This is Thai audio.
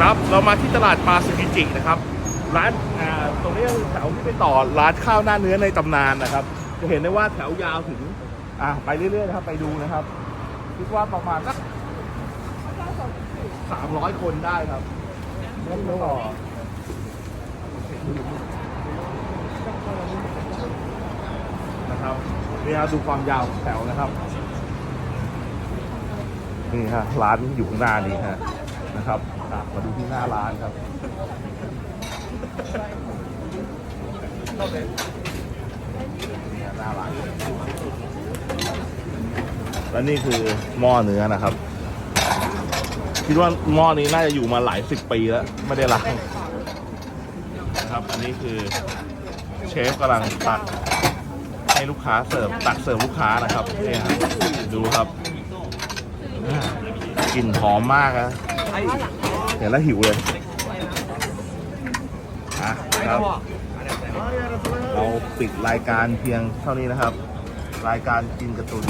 ครับเรามาที่ตลาดปลาสุกิจินะครับร้านอ่าตรงนี้แถวที่ไปต่อร้านข้าวหน้าเนื้อในตำนานนะครับ จะเห็นได้ว่าแถวยาวถึงอ่าไปเรื่อยๆนะครับไปดูนะครับคิดว่าประมาณสักสามร้อยคนได้ครับแล้วก็นะครับนี่ครับดูความยาวแถวนะครับ นี่ฮะร้านอยู่ข้างหน้านี้ฮะ นะครับอะมาดูที่หน้าร้านครับ หน้าร้านและนี่คือหม้อเนื้อนะครับ คิดว่าหม้อนี้น่าจะอยู่มาหลายสิบปีแล้ว ไม่ได้ล้างนะครับ อันนี้คือเชฟกำลังตักให้ลูกค้าเสิร์ฟตักเสิร์ฟลูกค้านะครับนี่ครับดูครับกลิ่นหอมมากนะ เห็นแล้วหิวเลยอะครับ เราปิดรายการเพียงเท่านี้นะครับ รายการกินกระตุน